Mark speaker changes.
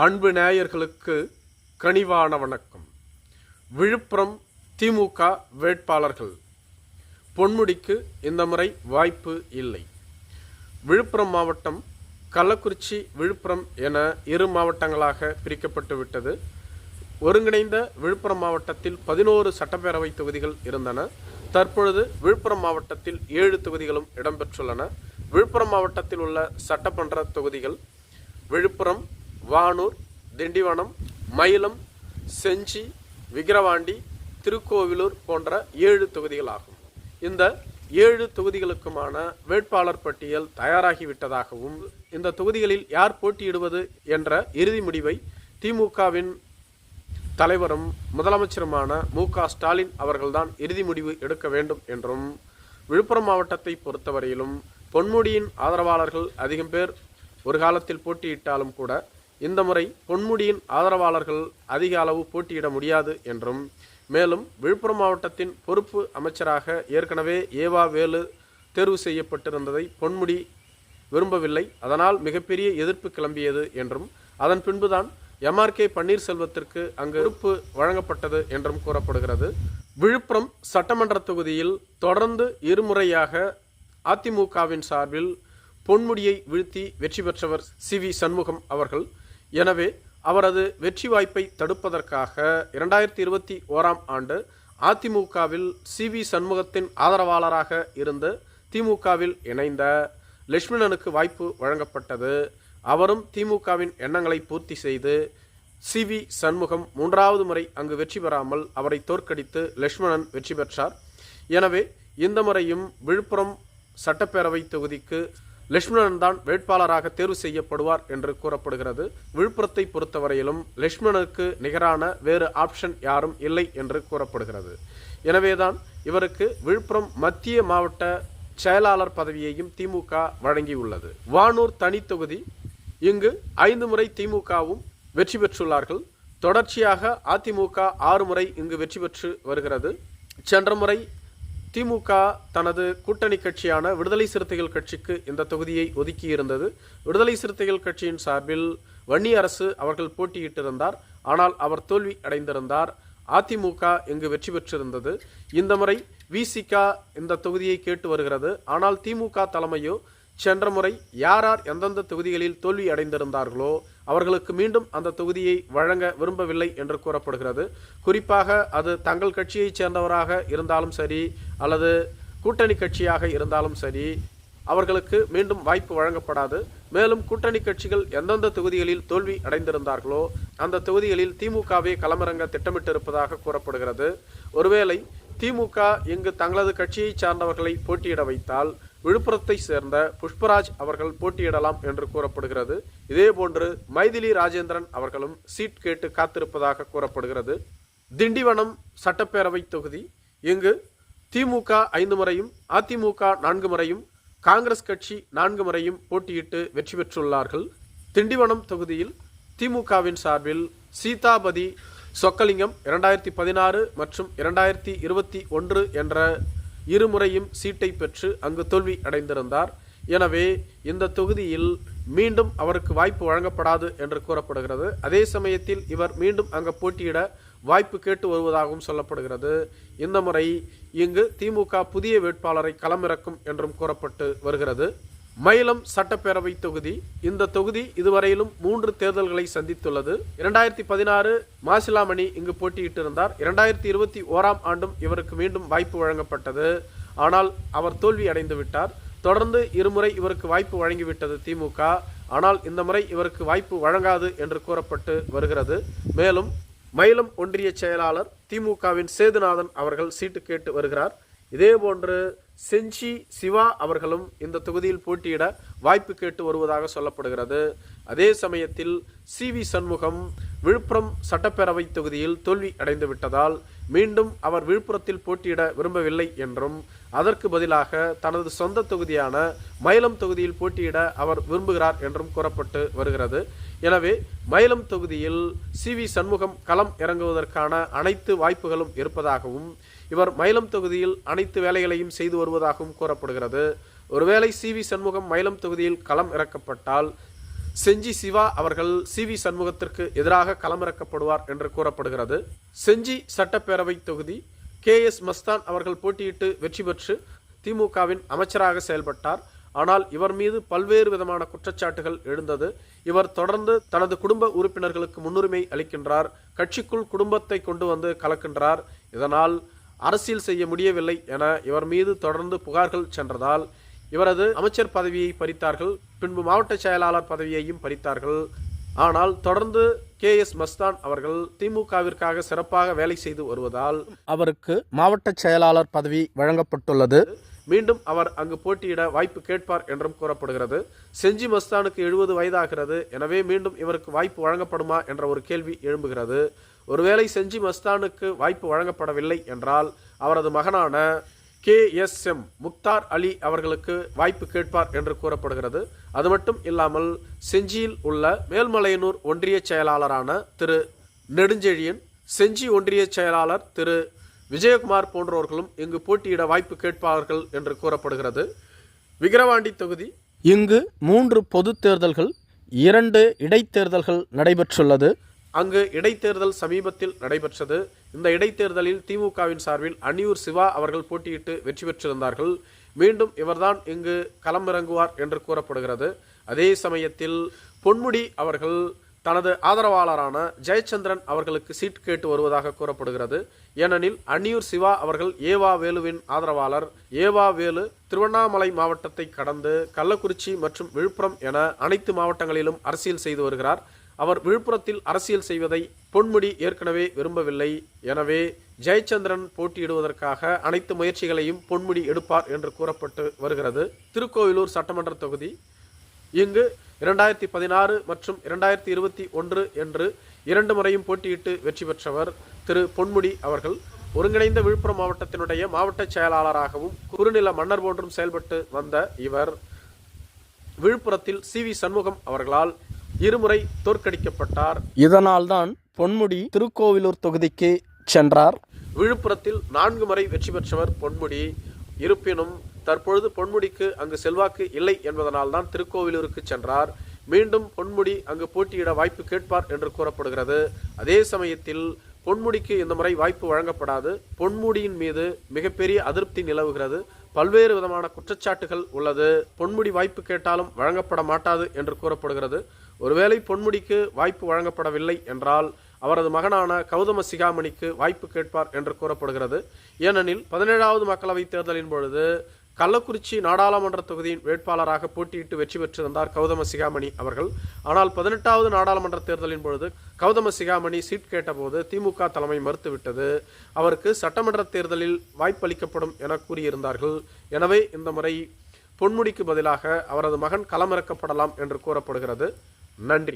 Speaker 1: அன்பு நேயர்களுக்கு கனிவான வணக்கம். விழுப்புரம் திமுக வேட்பாளர்கள். பொன்முடிக்கு இந்த முறை வாய்ப்பு இல்லை. விழுப்புரம் மாவட்டம் கள்ளக்குறிச்சி விழுப்புரம் என இரு மாவட்டங்களாக பிரிக்கப்பட்டு விட்டது. ஒருங்கிணைந்த விழுப்புரம் மாவட்டத்தில் பதினோரு சட்டப்பேரவை தொகுதிகள் இருந்தன. தற்பொழுது விழுப்புரம் மாவட்டத்தில் ஏழு தொகுதிகளும் இடம்பெற்றுள்ளன. விழுப்புரம் மாவட்டத்தில் உள்ள சட்டமன்ற தொகுதிகள் விழுப்புரம் வானூர் திண்டிவனம் மயிலம் செஞ்சி விக்கிரவாண்டி திருக்கோவிலூர் போன்ற ஏழு தொகுதிகளாகும். இந்த ஏழு தொகுதிகளுக்குமான வேட்பாளர் பட்டியல் தயாராகிவிட்டதாகவும் இந்த தொகுதிகளில் யார் போட்டியிடுவது என்ற இறுதி முடிவை திமுகவின் தலைவரும் முதலமைச்சருமான மு க ஸ்டாலின் அவர்கள்தான் இறுதி முடிவு எடுக்க வேண்டும் என்றும் விழுப்புரம் மாவட்டத்தை பொறுத்தவரையிலும் பொன்முடியின் ஆதரவாளர்கள் அதிகம் பேர் ஒரு காலத்தில் போட்டியிட்டாலும் கூட இந்த முறை பொன்முடியின் ஆதரவாளர்கள் அதிக அளவு போட்டியிட முடியாது என்றும் மேலும் விழுப்புரம் மாவட்டத்தின் பொறுப்பு அமைச்சராக ஏற்கனவே ஏவா வேலு தேர்வு செய்யப்பட்டிருந்ததை பொன்முடி விரும்பவில்லை. அதனால் மிகப்பெரிய எதிர்ப்பு கிளம்பியது என்றும் அதன் பின்புதான் எம்ஆர்கே பன்னீர்செல்வத்திற்கு அங்கு பொறுப்பு வழங்கப்பட்டது என்றும் கூறப்படுகிறது. விழுப்புரம் சட்டமன்ற தொகுதியில் தொடர்ந்து இருமுறையாக அதிமுகவின் சார்பில் பொன்முடியை வீழ்த்தி வெற்றி பெற்றவர் சி வி சண்முகம் அவர்கள் எனவே அவரது வெற்றி வாய்ப்பை தடுப்பதற்காக இரண்டாயிரத்தி இருபத்தி ஓராம் ஆண்டு அதிமுகவில் சி வி சண்முகத்தின் ஆதரவாளராக இருந்து திமுகவில் இணைந்த லட்சுமணனுக்கு வாய்ப்பு வழங்கப்பட்டது. அவரும் திமுகவின் எண்ணங்களை பூர்த்தி செய்து சி வி சண்முகம் மூன்றாவது முறை அங்கு வெற்றி பெறாமல் அவரை தோற்கடித்து லட்சுமணன் வெற்றி பெற்றார். எனவே இந்த முறையும் விழுப்புரம் சட்டப்பேரவை தொகுதிக்கு லட்சுமணன் தான் வேட்பாளராக தேர்வு செய்யப்படுவார் என்று கூறப்படுகிறது. விழுப்புரத்தை பொறுத்தவரையிலும் லட்சுமணனுக்கு நிகரான வேறு ஆப்ஷன் யாரும் இல்லை என்று கூறப்படுகிறது. எனவேதான் இவருக்கு விழுப்புரம் மத்திய மாவட்ட செயலாளர் பதவியையும் திமுக வழங்கியுள்ளது. வானூர் தனி தொகுதி இங்கு ஐந்து முறை திமுகவும் வெற்றி பெற்றுள்ளார்கள். தொடர்ச்சியாக அதிமுக ஆறு முறை இங்கு வெற்றி பெற்று வருகிறது. சென்ற முறை திமுக தனது கூட்டணி கட்சியான விடுதலை சிறுத்தைகள் கட்சிக்கு இந்த தொகுதியை ஒதுக்கியிருந்தது. விடுதலை சிறுத்தைகள் கட்சியின் சார்பில் வன்னி அரசு அவர்கள் போட்டியிட்டிருந்தார். ஆனால் அவர் தோல்வி அடைந்திருந்தார். அதிமுக இங்கு வெற்றி பெற்றிருந்தது. இந்த முறை விசிக இந்த தொகுதியை கேட்டு வருகிறது. ஆனால் திமுக தலைமையோ சென்ற முறை யார் யார் எந்தெந்த தொகுதிகளில் தோல்வி அடைந்திருந்தார்களோ அவர்களுக்கு மீண்டும் அந்த தொகுதியை வழங்க விரும்பவில்லை என்று கூறப்படுகிறது. குறிப்பாக அது தங்கள் கட்சியைச் சேர்ந்தவராக இருந்தாலும் சரி அல்லது கூட்டணி கட்சியாக இருந்தாலும் சரி அவர்களுக்கு மீண்டும் வாய்ப்பு வழங்கப்படாது. மேலும் கூட்டணி கட்சிகள் எந்தெந்த தொகுதிகளில் தோல்வி அடைந்திருந்தார்களோ அந்த தொகுதிகளில் திமுகவே களமிறங்க திட்டமிட்டிருப்பதாக கூறப்படுகிறது. ஒருவேளை திமுக இங்கு தங்களது கட்சியைச் சார்ந்தவர்களை போட்டியிட வைத்தால் விழுப்புரத்தை சேர்ந்த புஷ்பராஜ் அவர்கள் போட்டியிடலாம் என்று கூறப்படுகிறது. இதேபோன்று மைதிலி ராஜேந்திரன் அவர்களும் சீட் கேட்டு காத்திருப்பதாக கூறப்படுகிறது. திண்டிவனம் சட்டப்பேரவை தொகுதி. இங்கு திமுக ஐந்து முறையும் அதிமுக நான்கு முறையும் காங்கிரஸ் கட்சி நான்கு முறையும் போட்டியிட்டு வெற்றி பெற்றுள்ளார்கள். திண்டிவனம் தொகுதியில் திமுகவின் சார்பில் சீதாபதி சொக்கலிங்கம் இரண்டாயிரத்தி பதினாறு மற்றும் இரண்டாயிரத்தி இருபத்தி ஒன்று என்ற இருமுறையும் சீட்டை பெற்று அங்கு தோல்வி அடைந்திருந்தார். எனவே இந்த தொகுதியில் மீண்டும் அவருக்கு வாய்ப்பு வழங்கப்படாது என்று கூறப்படுகிறது. அதே சமயத்தில் இவர் மீண்டும் அங்கு போட்டியிட வாய்ப்பு கேட்டு வருவதாகவும் சொல்லப்படுகிறது. இந்த முறை இங்கு திமுக புதிய வேட்பாளரை களமிறக்கும் என்றும் கூறப்பட்டு வருகிறது. மயிலம் சட்டப்பேரவை தொகுதி. இந்த தொகுதி இதுவரையிலும் மூன்று தேர்தல்களை சந்தித்துள்ளது. இரண்டாயிரத்தி பதினாறு மாசிலாமணி இங்கு போட்டியிட்டு இருந்தார் இரண்டாயிரத்தி இருபத்தி ஓராம் ஆண்டும் இவருக்கு மீண்டும் வாய்ப்பு வழங்கப்பட்டது. ஆனால் அவர் தோல்வி அடைந்து விட்டார். தொடர்ந்து இருமுறை இவருக்கு வாய்ப்பு வழங்கிவிட்டது திமுக ஆனால் இந்த முறை இவருக்கு வாய்ப்பு வழங்காது என்று கூறப்பட்டு வருகிறது. மேலும் மயிலம் ஒன்றிய செயலாளர் திமுகவின் சேதுநாதன் அவர்கள் சீட்டு கேட்டு வருகிறார். இதேபோன்று செஞ்சி சிவா அவர்களும் இந்த தொகுதியில் போட்டியிட வாய்ப்பு கேட்டு வருவதாக சொல்லப்படுகிறது. அதே சமயத்தில் சி வி சண்முகம் விழுப்புரம் சட்டப்பேரவை தொகுதியில் தோல்வி அடைந்து விட்டதால் மீண்டும் அவர் விழுப்புரத்தில் போட்டியிட விரும்பவில்லை என்றும் அதற்கு பதிலாக தனது சொந்த தொகுதியான மயிலம் தொகுதியில் போட்டியிட அவர் விரும்புகிறார் என்றும் கூறப்பட்டு வருகிறது. எனவே மயிலம் தொகுதியில் சி வி சண்முகம் களம் இறங்குவதற்கான அனைத்து வாய்ப்புகளும் இருப்பதாகவும் இவர் மயிலம் தொகுதியில் அனைத்து வேலைகளையும் செய்து வருவதாகவும் கூறப்படுகிறது. ஒருவேளை சி வி சண்முகம் மயிலம் தொகுதியில் களம் இறக்கப்பட்டால் செஞ்சி சிவா அவர்கள் சி வி சண்முகத்திற்கு எதிராக களமிறக்கப்படுவார் என்று கூறப்படுகிறது. செஞ்சி சட்டப்பேரவை தொகுதி கே எஸ் மஸ்தான் அவர்கள் போட்டியிட்டு வெற்றி பெற்று திமுகவின் அமைச்சராக செயல்பட்டார். ஆனால் இவர் மீது பல்வேறு விதமான குற்றச்சாட்டுகள் எழுந்தது. இவர் தொடர்ந்து தனது குடும்ப உறுப்பினர்களுக்கு முன்னுரிமை அளிக்கின்றார். கட்சிக்குள் குடும்பத்தை கொண்டு வந்து கலக்கின்றார். இதனால் அரசியல் செய்ய முடியவில்லை என இவர் மீது தொடர்ந்து புகார்கள் சென்றதால் இவரது அமைச்சர் பதவியை பறித்தார்கள் பின்பு மாவட்ட செயலாளர் பதவியையும் பறித்தார்கள். ஆனால் தொடர்ந்து கே எஸ் மஸ்தான் அவர்கள் திமுகவிற்காக சிறப்பாக வேலை செய்து வருவதால் அவருக்கு மாவட்ட செயலாளர் பதவி வழங்கப்பட்டுள்ளது. மீண்டும் அவர் அங்கு போட்டியிட வாய்ப்பு கேட்பார் என்றும் கூறப்படுகிறது. செஞ்சி மஸ்தானுக்கு எழுபது வயதாகிறது. எனவே மீண்டும் இவருக்கு வாய்ப்பு வழங்கப்படுமா என்ற ஒரு கேள்வி எழும்புகிறது. ஒருவேளை செஞ்சி மஸ்தானுக்கு வாய்ப்பு வழங்கப்படவில்லை என்றால் அவரது மகனான K S M Mukhtar Ali அவர்களுக்கு வாய்ப்பு கேட்பார் என்று கூறப்படுகிறது. அது மட்டும் இல்லாமல் செஞ்சியில் உள்ள மேல்மலையனூர் ஒன்றிய செயலாளரான திரு நெடுஞ்செழியன் செஞ்சி ஒன்றிய செயலாளர் திரு விஜயகுமார் போன்றவர்களும் இங்கு போட்டியிட வாய்ப்பு கேட்பார்கள் என்று கூறப்படுகிறது. விக்கிரவாண்டி தொகுதி. இங்கு மூன்று பொது தேர்தல்கள் இரண்டு இடைத்தேர்தல்கள் நடைபெற்றுள்ளது. அங்கு இடைத்தேர்தல் சமீபத்தில் நடைபெற்றது. இந்த இடைத்தேர்தலில் திமுகவின் சார்பில் அன்னியூர் சிவா அவர்கள் போட்டியிட்டு வெற்றி பெற்றிருந்தார்கள். மீண்டும் இவர்தான் இங்கு களமிறங்குவார் என்று கூறப்படுகிறது. அதே சமயத்தில் பொன்முடி அவர்கள் தனது ஆதரவாளரான ஜெயச்சந்திரன் அவர்களுக்கு சீட் கேட்டு வருவதாக கூறப்படுகிறது. ஏனெனில் அன்னியூர் சிவா அவர்கள் ஏவா வேலுவின் ஆதரவாளர். ஏவா வேலு திருவண்ணாமலை மாவட்டத்தை கடந்து கள்ளக்குறிச்சி மற்றும் விழுப்புரம் என அனைத்து மாவட்டங்களிலும் அரசியல் செய்து வருகிறார். அவர் விழுப்புரத்தில் அரசியல் செய்வதை பொன்முடி ஏற்கனவே விரும்பவில்லை. எனவே ஜெயச்சந்திரன் போட்டியிடுவதற்காக அனைத்து முயற்சிகளையும் பொன்முடி எடுப்பார் என்று கூறப்பட்டு வருகிறது. திருக்கோவிலூர் சட்டமன்ற தொகுதி இங்கு இரண்டாயிரத்தி பதினாறு மற்றும் இரண்டாயிரத்தி இருபத்தி ஒன்று என்று இரண்டு முறையும் போட்டியிட்டு வெற்றி பெற்றவர் திரு பொன்முடி அவர்கள். ஒருங்கிணைந்த விழுப்புரம் மாவட்டத்தினுடைய மாவட்ட செயலாளராகவும் குறுநில மன்னர் போன்றும் செயல்பட்டு வந்த இவர். விழுப்புரத்தில் சி வி சண்முகம் அவர்களால் இருமுறை தோற்கடிக்கப்பட்டார். இதனால்தான் பொன்முடி திருக்கோவிலூர் தொகுதிக்கு சென்றார். விழுப்புரத்தில் நான்கு முறை வெற்றி பெற்றவர் பொன்முடி. இருப்பினும் தற்பொழுது பொன்முடிக்கு அங்கு செல்வாக்கு இல்லை என்பதனால் தான் திருக்கோவிலூருக்கு சென்றார். மீண்டும் பொன்முடி அங்கு போட்டியிட வாய்ப்பு கேட்பார் என்று கூறப்படுகிறது. அதே சமயத்தில் பொன்முடிக்கு இந்த முறை வாய்ப்பு வழங்கப்படாது. பொன்முடியின் மீது மிகப்பெரிய அதிருப்தி நிலவுகிறது. பல்வேறு விதமான குற்றச்சாட்டுகள் உள்ளது. பொன்முடி வாய்ப்பு கேட்டாலும் வழங்கப்பட மாட்டாது என்று கூறப்படுகிறது. ஒருவேளை பொன்முடிக்கு வாய்ப்பு வழங்கப்படவில்லை என்றால் அவரது மகனான கௌதம சிகாமணிக்கு வாய்ப்பு கேட்பார் என்று கூறப்படுகிறது. ஏனெனில் பதினேழாவது மக்களவைத் தேர்தலின் பொழுது கள்ளக்குறிச்சி நாடாளுமன்ற தொகுதியின் வேட்பாளராக போட்டியிட்டு வெற்றி பெற்றிருந்தார் கௌதம சிகாமணி அவர்கள். ஆனால் பதினெட்டாவது நாடாளுமன்ற தேர்தலின் பொழுது கௌதம சிகாமணி சீட் கேட்டபோது திமுக தலைமை மறுத்துவிட்டது. அவருக்கு சட்டமன்ற தேர்தலில் வாய்ப்பளிக்கப்படும் என கூறியிருந்தார்கள். எனவே இந்த முறை பொன்முடிக்கு பதிலாக அவரது மகன் களமிறக்கப்படலாம் என்று கூறப்படுகிறது. நன்றி